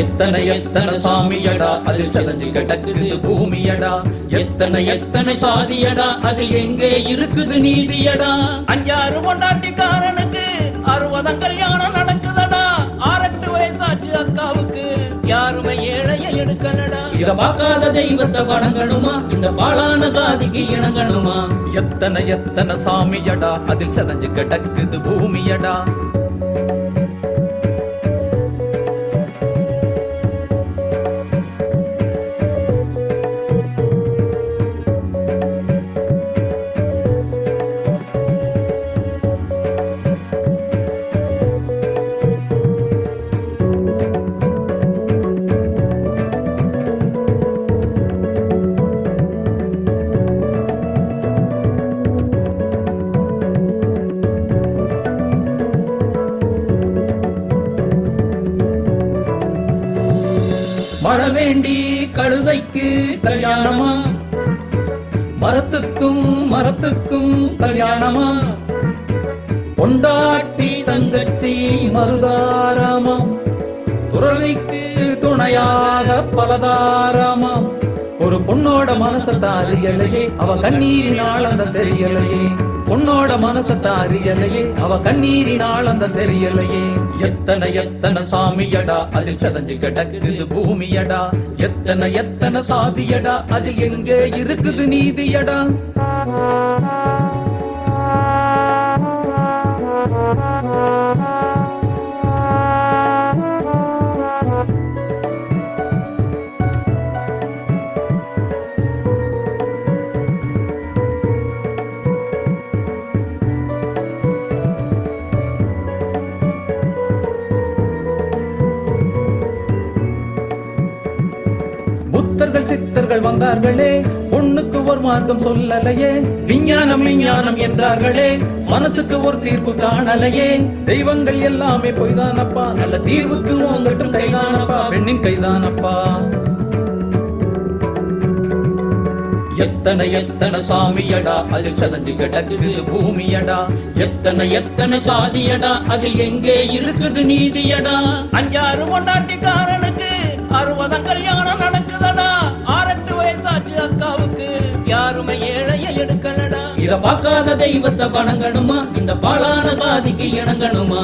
எத்தனை எத்தனை சாமியடா அதில் செலஞ்சு கிடக்குது பூமியடா. எத்தனை எத்தனை சாதியடா அதில் எங்கே இருக்குது நீதியடா. அஞ்சாறு பொண்டாட்டிக்காரனுக்கு அறுபதாம் கல்யாணம் நடக்குதடா. ஆறெட்டு வயசாச்சு அக்காவுக்கு. யாருமே ஏழைய எடுக்கலடா. இத பார்க்காத தெய்வத்தை வணங்கணுமா? இந்த பாலான சாதிக்கு இணங்கணுமா? எத்தனை எத்தனை சாமியடா அதில் செதஞ்சு கிடக்குது பூமியடா. மழை வேண்டி கழுதைக்கு கல்யாணமா? மரத்துக்கும் மரத்துக்கும் கல்யாணமா? பொண்டாட்டி தங்கச்சி மருதாராமா? துறவிக்கு துணையாக பலதாராமா? ஒரு பொண்ணோட மனச தாரியலையே அவ கண்ணீரினால் அந்த தெரியலையே. பொண்ணோட மனச தாரியலையே அவ கண்ணீரினால் அந்த தெரியலையே. எத்தனை எத்தனை சாமியடா அதில் செதஞ்சு கிடக்குது பூமியடா. எத்தனை எத்தனை சாதியடா அதில் எங்கே இருக்குது நீதியடா. புத்தர்கள் சித்தர்கள் வந்தார்களே. பொண்ணுக்கு ஒரு மார்க்கம் சொல்லலையே. விஞ்ஞானம் விஞ்ஞானம் என்றார்களே. மனசுக்கு ஒரு தீர்ப்பு காணலையே. தெய்வங்கள் எல்லாமே பொய்தானப்பா. நல்ல தீர்வுக்கு உங்கட்டும் கைதானப்பா. பெண்ணின் கைதானப்பா. எத்தனை எத்தனை சாமியடா. அதில் சதஞ்சு கிடக்குது பூமியடா. எத்தனை எத்தனை சாதியடா. அதில் எங்கே இருக்குது நீதியடா. அஞ்சாறு பொண்டாட்டிக்காரனுக்கு இத பார்க்காத தெய்வத்தை வணங்கணுமா? இந்த பாலான சாதிக்கு இணங்கணுமா?